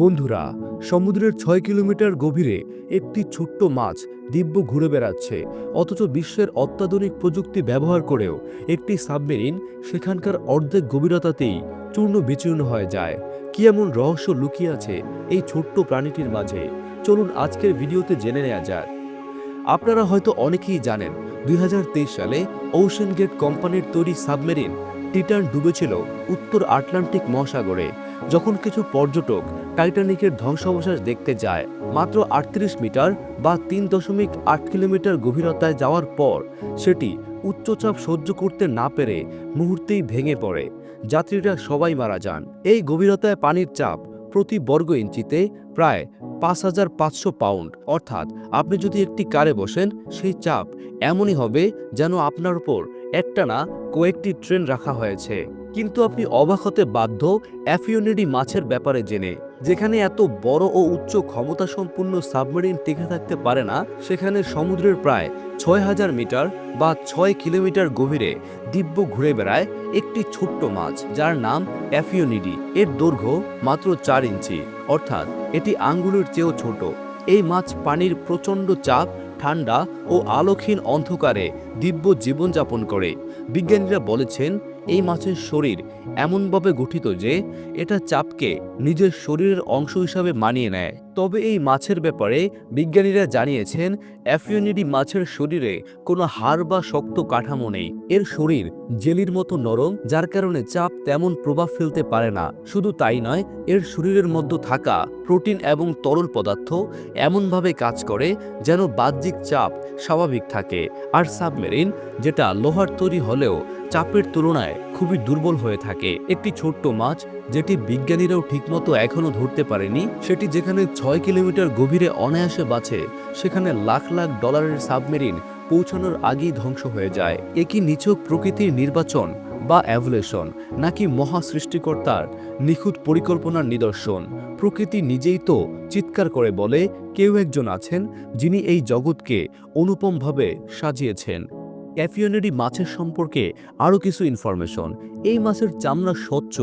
বন্ধুরা, সমুদ্রের ছয় কিলোমিটার গভীরে একটি ছোট্ট মাছ দিব্য ঘুরে বেড়াচ্ছে, অথচ বিশ্বের অত্যাধুনিক প্রযুক্তি ব্যবহার করেও একটি সাবমেরিন সেখানকার অর্ধেক গভীরতাতেই চূর্ণ বিচূর্ণ হয়ে যায়। কি এমন রহস্য লুকিয়ে আছে এই ছোট্ট প্রাণীটির মাঝে? চলুন আজকের ভিডিওতে জেনে নেওয়া যাক। আপনারা হয়তো অনেকেই জানেন, দুই হাজার তেইশ সালে ওশেন গেট কোম্পানির তৈরি সাবমেরিন টিটান ডুবেছিল উত্তর আটলান্টিক মহাসাগরে। যখন কিছু পর্যটক টাইটানিকের ধ্বংসাবশেষ দেখতে যায়, মাত্র আটত্রিশ মিটার বা তিন দশমিক আট কিলোমিটার গভীরতায় যাওয়ার পর সেটি উচ্চচাপ সহ্য করতে না পেরে মুহূর্তেই ভেঙে পড়ে। যাত্রীরা সবাই মারা যান। এই গভীরতায় পানির চাপ প্রতি বর্গ ইঞ্চিতে প্রায় পাঁচ হাজার পাঁচশো পাউন্ড। অর্থাৎ আপনি যদি একটি কারে বসেন, সেই চাপ এমনই হবে যেন আপনার উপর একটানা কয়েকটি ট্রেন রাখা হয়েছে। কিন্তু আপনি অবাক হতে বাধ্য অ্যাফিওনিডি মাছের ব্যাপারে জেনে। যেখানে এত বড় ও উচ্চ ক্ষমতা সম্পন্ন সাবমেরিন টিকে থাকতে পারে না, সেখানে সমুদ্রের প্রায় ছয় হাজার মিটার বা ছয় কিলোমিটার গভীরে দিব্য ঘুরে বেড়ায় একটি ছোট্ট মাছ, যার নাম অ্যাফিওনিডি। এর দৈর্ঘ্য মাত্র চার ইঞ্চি, অর্থাৎ এটি আঙ্গুলের চেয়েও ছোট। এই মাছ পানির প্রচণ্ড চাপ, ঠান্ডা ও আলোকহীন অন্ধকারে দিব্য জীবনযাপন করে। বিজ্ঞানীরা বলেছেন এই মাছের শরীর এমনভাবে গঠিত যে এটা চাপকে নিজের শরীরের অংশ হিসাবে মানিয়ে নেয়। তবে এই মাছের ব্যাপারে বিজ্ঞানীরা জানিয়েছেন, অ্যাফিওনিডি মাছের শরীরে কোনো হাড় বা শক্ত কাঠামো নেই। এর শরীর জেলির মতো নরম, যার কারণে চাপ তেমন প্রভাব ফেলতে পারে না। শুধু তাই নয়, এর শরীরের মধ্যে থাকা প্রোটিন এবং তরল পদার্থ এমনভাবে কাজ করে যেন বাহ্যিক চাপ স্বাভাবিক থাকে। আর সাবমেরিন, যেটা লোহার তৈরি হলেও চাপের তুলনায় খুবই দুর্বল হয়ে থাকে। একটি ছোট্ট মাছ, যেটি বিজ্ঞানীরাও ঠিকমতো এখনও ধরতে পারেনি, সেটি যেখানে ছয় কিলোমিটার গভীরে অনায়াসে বাঁচে, সেখানে লাখ লাখ ডলারের সাবমেরিন পৌঁছানোর আগেই ধ্বংস হয়ে যায়। একই নিছক প্রকৃতির নির্বাচন বা অ্যাভুলেশন, নাকি মহা সৃষ্টিকর্তার নিখুঁত পরিকল্পনার নিদর্শন? প্রকৃতি নিজেই তো চিৎকার করে বলে, কেউ একজন আছেন যিনি এই জগৎকে অনুপমভাবে সাজিয়েছেন। অ্যাফিওনেডি মাছের সম্পর্কে আরও কিছু ইনফরমেশন এই মাছের চামড়া স্বচ্ছ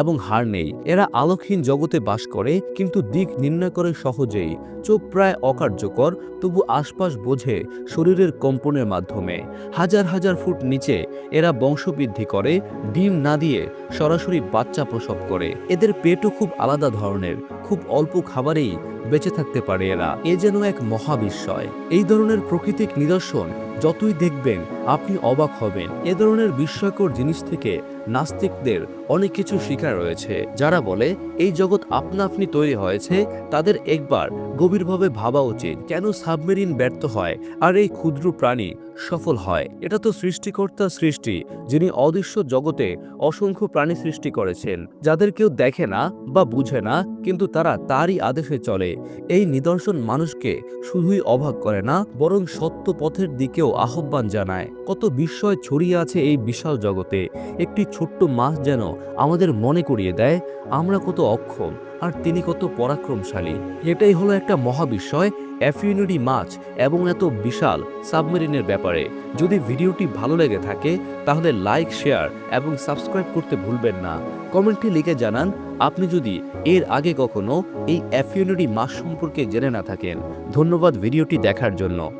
এবং হাড় নেই। এরা আলোকহীন জগতে বাস করে, কিন্তু দিক নির্ণয় করে সহজেই। চোখ প্রায় অকার্যকর, তবু আশপাশ বোঝে শরীরের কম্পনের মাধ্যমে। হাজার হাজার ফুট নিচে এরা বংশবৃদ্ধি করে, ডিম না দিয়ে সরাসরি বাচ্চা প্রসব করে। এদের পেটও খুব আলাদা ধরনের, খুব অল্প খাবারেই বেঁচে থাকতে পারে এরা। এ যেন এক মহাবিস্ময়। এই ধরনের প্রাকৃতিক নিদর্শন যতই দেখবেন আপনি অবাক হবেন। এ ধরনের বিস্ময়কর জিনিস থেকে নাস্তিকদের অনেক কিছু শিকার রয়েছে, যারা বলে, এই জগৎ আপনা আপনি তৈরি হয়েছে, তাদের একবার গভীরভাবে ভাবা উচিত কেন সাবমেরিন ব্যর্থ হয় আর এই ক্ষুদ্র প্রাণী সফল হয়। এটা তো সৃষ্টিকর্তার সৃষ্টি, যিনি অদৃশ্য জগতে অসংখ্য প্রাণী সৃষ্টি করেছেন, যাদের কেউ দেখে না বা বুঝে না, কিন্তু তারা তারই আদেশে চলে। এই নিদর্শন মানুষকে শুধুই অবাক করে না, বরং সত্য পথের দিকেও আহ্বান জানায়। কত বিস্ময় ছড়িয়ে আছে এই বিশাল জগতে। একটি ছোট্ট মাছ যেন আমাদের মনে করিয়ে দেয়, আমরা কত অক্ষম আর তিনি কত পরাক্রমশালী। এটাই হলো একটা মহাবিস্ময় অ্যাফিউনিডি মাছ এবং এত বিশাল সাবমেরিনের ব্যাপারে। যদি ভিডিওটি ভালো লেগে থাকে, তাহলে লাইক, শেয়ার এবং সাবস্ক্রাইব করতে ভুলবেন না। কমেন্টে লিখে জানান, আপনি যদি এর আগে কখনো এই অ্যাফিউনিডি মাছ সম্পর্কে জেনে না থাকেন। ধন্যবাদ ভিডিওটি দেখার জন্য।